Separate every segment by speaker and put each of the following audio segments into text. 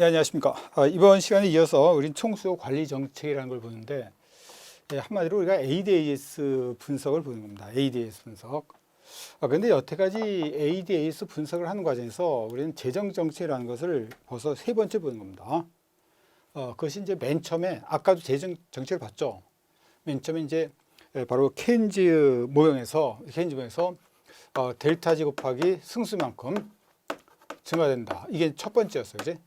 Speaker 1: 네, 안녕하십니까. 아, 이번 시간에 이어서 우린 총수 관리 정책이라는 걸 보는데 예, 한마디로 우리가 ADAS 분석을 보는 겁니다. ADAS 분석. 아, 그런데 여태까지 ADAS 분석을 하는 과정에서 우리는 재정 정책이라는 것을 벌써 세 번째 보는 겁니다. 어, 그것이 이제 맨 처음에 아까도 재정 정책을 봤죠. 맨 처음에 이제 예, 바로 케인즈 모형에서 케인즈 모형에서 어, 델타 지 곱하기 승수만큼 증가된다. 이게 첫 번째였어요. 이제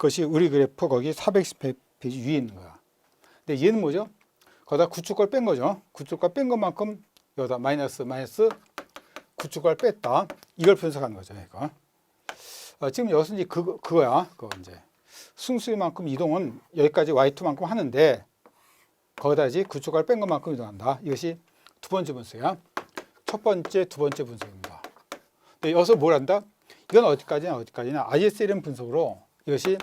Speaker 1: 그것이 우리 그래프 거기 410페이지 위에 있는 거야. 근데 얘는 뭐죠? 거기다 구축걸 뺀 거죠. 구축걸 뺀 것만큼 여기다 마이너스 마이너스 구축걸 뺐다. 이걸 분석하는 거죠. 이거. 어, 지금 여기서 이제 그거, 그거야. 그거 이제 승수만큼 이동은 여기까지 y2만큼 하는데 거기다 이제 구축걸 뺀 것만큼 이동한다. 이것이 두 번째 분석이야. 첫 번째, 두 번째 분석입니다. 근데 여기서 뭘 한다? 이건 어디까지나 어디까지나 ISLM 분석으로 이것이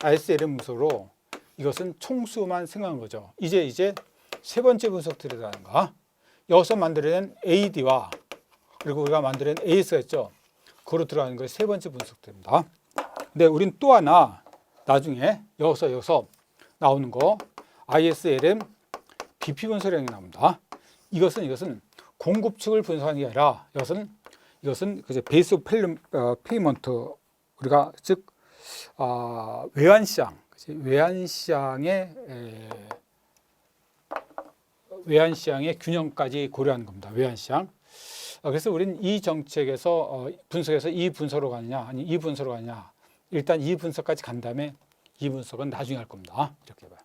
Speaker 1: ISLM 분석으로 이것은 총수만 생각한 거죠. 이제 이제 세 번째 분석 들어가는 거. 여기서 만들어낸 AD와 그리고 우리가 만들어낸 AS가 있죠. 그로 들어가는 것이 세 번째 분석됩니다. 근데 우린 또 하나 나중에 여기서 여기서 나오는 거 ISLM BP 분석량이 나옵니다. 이것은 이것은 공급 측을 분석하는 게 아니라 이것은 이것은 그제 베이스 페이먼트 어, 우리가 즉 아, 외환 시장 그치? 외환 시장의 에, 외환 시장의 균형까지 고려하는 겁니다. 외환 시장. 아, 그래서 우리는 이 정책에서 어, 분석에서 이 분석으로 가느냐 아니 이 분석으로 가느냐 일단 이 분석까지 간 다음에 이 분석은 나중에 할 겁니다. 이렇게 봐요.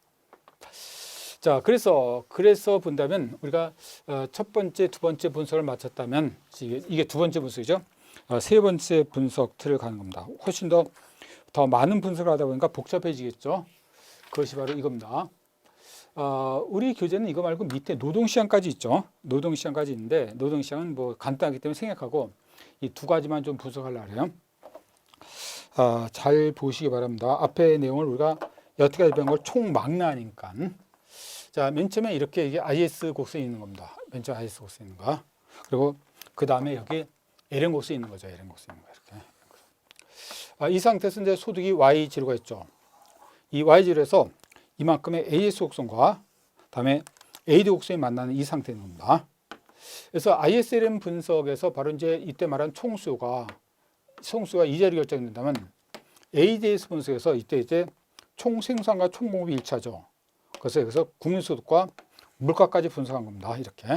Speaker 1: 자, 그래서 그래서 본다면 우리가 어, 첫 번째, 두 번째 분석을 마쳤다면 이게 두 번째 분석이죠. 어, 세 번째 분석 틀을 가는 겁니다. 훨씬 더 더 많은 분석을 하다 보니까 복잡해지겠죠. 그것이 바로 이겁니다. 어, 우리 교재는 이거 말고 밑에 노동시장까지 있죠. 노동시장까지 있는데 노동시장은 뭐 간단하기 때문에 생략하고 이 두 가지만 좀 분석하려고 해요. 아, 잘 보시기 바랍니다. 앞에 내용을 우리가 여태까지 배운 걸 총망라하니까 자, 맨 처음에 이렇게 이게 IS 곡선이 있는 겁니다. 맨 처음 IS 곡선이 있는 거. 그리고 그 다음에 여기 LN 곡선이 있는 거죠. LN 곡선이 있는 거 이렇게. 아, 이 상태에서 이제 소득이 Y 지로가 있죠. 이 Y 지로에서 이만큼의 AS 곡선과 다음에 AD 곡선이 만나는 이 상태인 겁니다. 그래서 ISLM 분석에서 바로 이제 이때 말한 총수가 총수가 이 자리 결정된다면 ADS 분석에서 이때 이제 총 생산과 총 공급이 일치하죠. 그래서 여기서 국민소득과 물가까지 분석한 겁니다. 이렇게.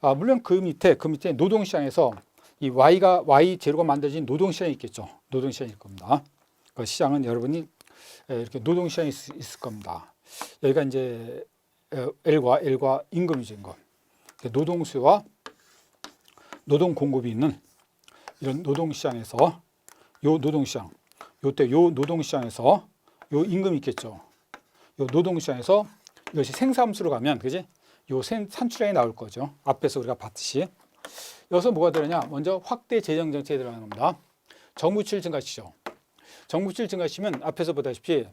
Speaker 1: 아, 물론 그 밑에 그 밑에 노동시장에서 이 Y가 Y 제로가 만들어진 노동시장이 있겠죠. 노동시장일 겁니다. 그 시장은 여러분이 이렇게 노동시장이 있, 있을 겁니다. 여기가 이제 L과 L과 임금이인 것. 노동수와 노동 공급이 있는 이런 노동 시장에서 요 노동 시장, 요때 요 노동 시장에서 요 임금이 있겠죠. 요 노동 시장에서 이것이 생산함수로 가면 그지? 요 생, 산출량이 나올 거죠. 앞에서 우리가 봤듯이. 여기서 뭐가 들어냐? 먼저 확대 재정 정책에 들어가는 겁니다. 정부출 증가시죠. 정부출 증가시면 앞에서 보다시피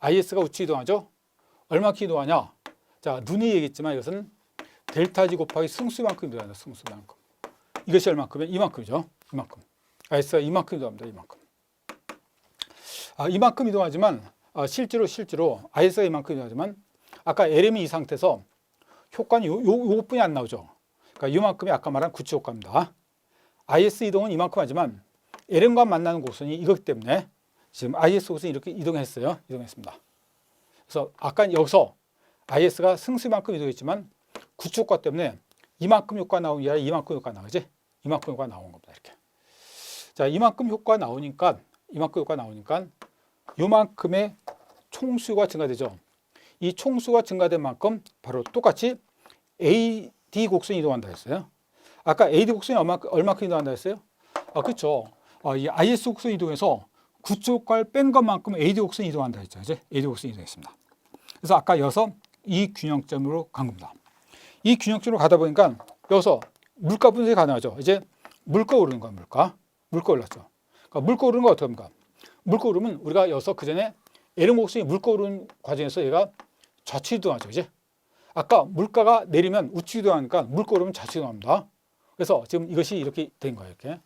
Speaker 1: IS가 우측 이동하죠. 얼마큼 이동하냐? 자, 눈이 얘기했지만 이것은 델타 G 곱하기 승수만큼 이동한다. 승수만큼. 이것이 얼마큼이면 이만큼이죠. 이만큼. IS가 이만큼 이동합니다. 이만큼. 아, 이만큼 이동하지만 아, 실제로 실제로 IS가 이만큼 이동하지만 아까 LM이 이 상태에서 효과는 요것뿐이 안 나오죠. 그러니까 이만큼이 아까 말한 구치 효과입니다. IS 이동은 이만큼 하지만 LM과 만나는 곡선이 이것 때문에 지금 IS 곡선이 이렇게 이동했어요. 이동했습니다. 그래서 아까 여기서 IS가 승수만큼 이동했지만 구치 효과 때문에 이만큼 효과 나온 게 아니라 이만큼 효과 나오지. 이만큼 효과 나온 겁니다. 이렇게. 자, 이만큼 효과 나오니까 이만큼 효과 나오니까 요만큼의 총수가 증가되죠. 이 총수가 증가된 만큼 바로 똑같이 AD 곡선이 이동한다 했어요. 아까 AD 곡선이 얼마, 얼마큼 이동한다 했어요? 아, 그렇죠. 아, 이 IS 곡선 이동해서 구축과를 뺀 것만큼 AD 곡선이 이동한다 했죠. 이제 AD 곡선이 이동했습니다. 그래서 아까 여서 이 균형점으로 간 겁니다. 이 균형점으로 가다 보니까 여기서 물가 분석이 가능하죠. 이제 물가 오르는 거야, 물가. 물가 올랐죠. 그러니까 물가 오르는 거 어떻게 합니까? 물가 오르면 우리가 여기서 그 전에 에르 목숨이 물가 오르는 과정에서 얘가 좌측 이동하죠. 이제 아까 물가가 내리면 우측 이동하니까 물가 오르면 좌측 이동합니다. 그래서 지금 이것이 이렇게 된 거예요. 이렇게.